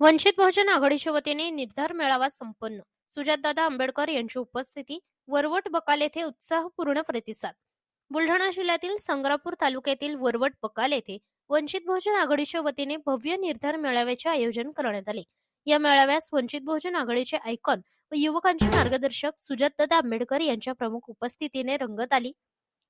वंचित बहुजन आघाडीच्या वतीने निर्धार मेळावा संपन्न. सुजातदादा आंबेडकर यांची उपस्थिती वरवट बकाल येथे उत्साहपूर्ण प्रतिसाद. बुलढाणा जिल्ह्यातील संग्रापूर तालुक्यातील वरवट बकाल येथे वंचित बहुजन आघाडीच्या वतीने भव्य निर्धार मेळाव्याचे आयोजन करण्यात आले. या मेळाव्यास वंचित बहुजन आघाडीचे आयकॉन व युवकांचे मार्गदर्शक सुजातदादा आंबेडकर यांच्या प्रमुख उपस्थितीने रंगत आली.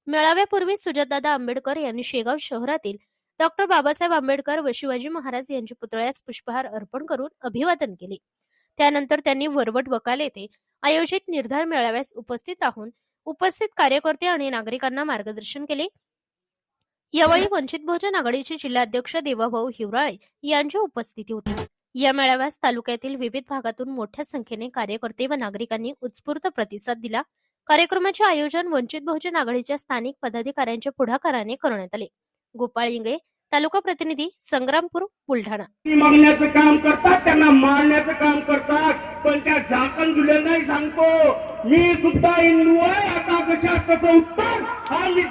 मेळाव्यापूर्वी सुजातदादा आंबेडकर यांनी शेगाव शहरातील डॉक्टर बाबासाहेब आंबेडकर व शिवाजी महाराज यांच्या पुतळ्यास पुष्पहार अर्पण करून अभिवादन केले. त्यानंतर त्यांनी वरवट बकाल येथे आयोजित निर्धार मेळाव्यास उपस्थित राहून उपस्थित कार्यकर्ते आणि नागरिकांना मार्गदर्शन केले. यावेळी वंचित बहुजन आघाडीचे जिल्हाध्यक्ष देवाभाऊ हिवराळे यांची उपस्थिती होती. या मेळाव्यास तालुक्यातील विविध भागातून मोठ्या संख्येने कार्यकर्ते व नागरिकांनी उत्स्फूर्त प्रतिसाद दिला. कार्यक्रमाचे आयोजन वंचित बहुजन आघाडीच्या स्थानिक पदाधिकाऱ्यांच्या पुढाकाराने करण्यात आले. गोपाळ इंगळे तालुका प्रतिनिधी संग्रामपूर बुलढाणा. मागण्याचं काम करतात त्यांना मारण्याचं काम करतात पण त्या झाकण जुल्यांनाही सांगतो. मी सुद्धा हिंदू आहे आता कशात कसं उत्तर हा नाही.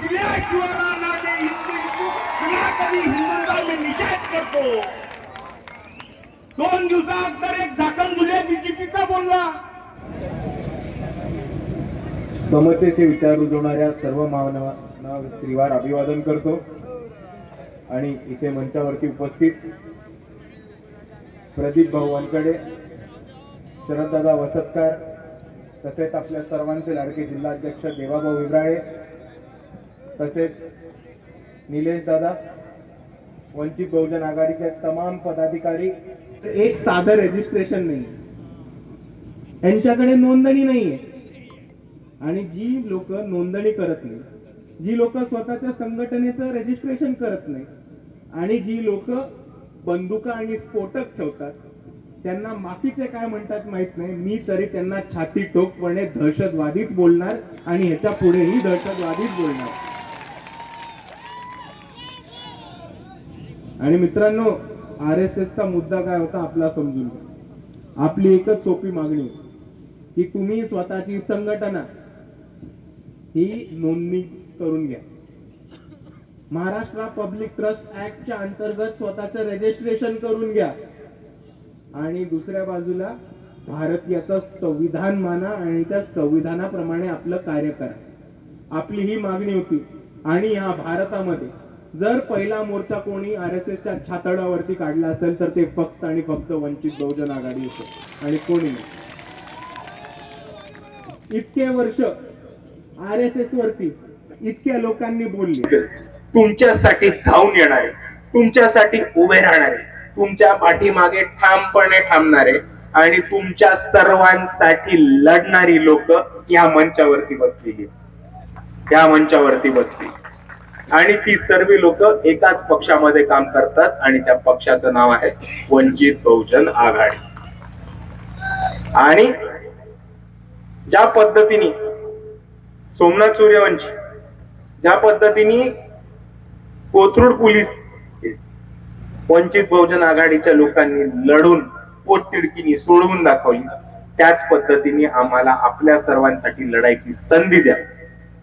सनातनी हिंदूंचा मी निषेध करतो. दोन दिवसाअगोदर एक झाकण जुल्या बीजेपीचा बोलला. समतेचे विचार रुजवणाऱ्या सर्व मानवांना श्रीवार अभिवादन करतो. आणि इथे मंचावरती उपस्थित प्रदीप भाऊ वानकडे शरददादा वसतकार तसेच आपल्या सर्वांचे लाडके जिल्हाध्यक्ष देवाभाऊ विब्राळे तसेच निलेश दादा वंचित बहुजन आघाडीचे तमाम पदाधिकारी. एक साधं रजिस्ट्रेशन नाही. यांच्याकडे नोंदणी नाहीये. आणि जी लोक नोंदणी करत नाही जी लोक स्वतःच्या संघटनेचं रजिस्ट्रेशन करत नाही आणि जी लोक बंदुका आणि स्फोटक ठेवतात त्यांना माफीचे काय म्हणतात माहीत नाही. मी तरी त्यांना छाती टोकपणे दहशतवादीच बोलणार आणि ह्याच्या पुढेही दहशतवादीच बोलणार. आणि मित्रांनो आर एस एसचा मुद्दा काय होता आपला समजून घ्या. आपली एकच सोपी मागणी होती की तुम्ही स्वतःची संघटना ही नोंदणी करून घ्या. महाराष्ट्र पब्लिक ट्रस्ट ऍक्टच्या अंतर्गत स्वतःचं रजिस्ट्रेशन करून घ्या. आणि दुसऱ्या बाजूला भारतीयाचं संविधान माना आणि त्या संविधानाप्रमाणे आपलं कार्य करा. आपली ही मागणी होती. आणि या भारतामध्ये जर पहिला मोर्चा कोणी आर एस एसच्या छातडावरती काढला असेल तर ते फक्त आणि फक्त वंचित बहुजन आघाडी होते. आणि कोणी नाही. इतके वर्ष आर एस एस वरती इतक्या लोकांनी बोलले. तुमच्यासाठी धावून येणारे तुमच्यासाठी उभे राहणारे तुमच्या पाठीमागे ठामपणे थांबणारे आणि तुमच्या सर्वांसाठी लढणारी लोक या मंचावरती बसलेली या मंचावरती बसली आणि ती सर्व लोक एकाच पक्षामध्ये काम करतात आणि त्या पक्षाचं नाव आहे वंचित बहुजन आघाडी. आणि ज्या पद्धतीने सोमनाथ सूर्यवंशी ज्या पद्धतीने कोथरूड पोलीस वंचित बहुजन आघाडीच्या लोकांनी लढून पोटतिडकीने सोडवून दाखवली. त्याच पद्धतीने आम्हाला आपल्या सर्वांसाठी लढायची संधी द्या.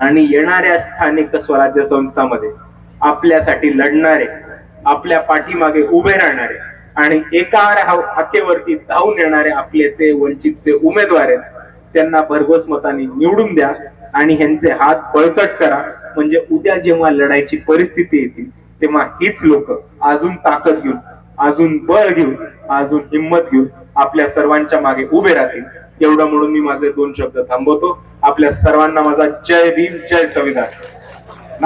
आणि येणाऱ्या स्थानिक स्वराज्य संस्थामध्ये आपल्यासाठी लढणारे आपल्या पाठीमागे उभे राहणारे आणि एका हाकेवरती धावून येणारे आपले ते वंचितचे उमेदवार आहेत त्यांना भरघोस मताने निवडून द्या आणि ह्यांचे हात बळकट करा. म्हणजे उद्या जेव्हा लढायची परिस्थिती येतील तेव्हा हीच लोक अजून ताकद घेऊन अजून बळ घेऊन अजून हिंमत घेऊन आपल्या सर्वांच्या मागे उभे राहतील. एवढं म्हणून मी माझे दोन शब्द थांबवतो. आपल्या सर्वांना माझा जय भीम जय संविधान.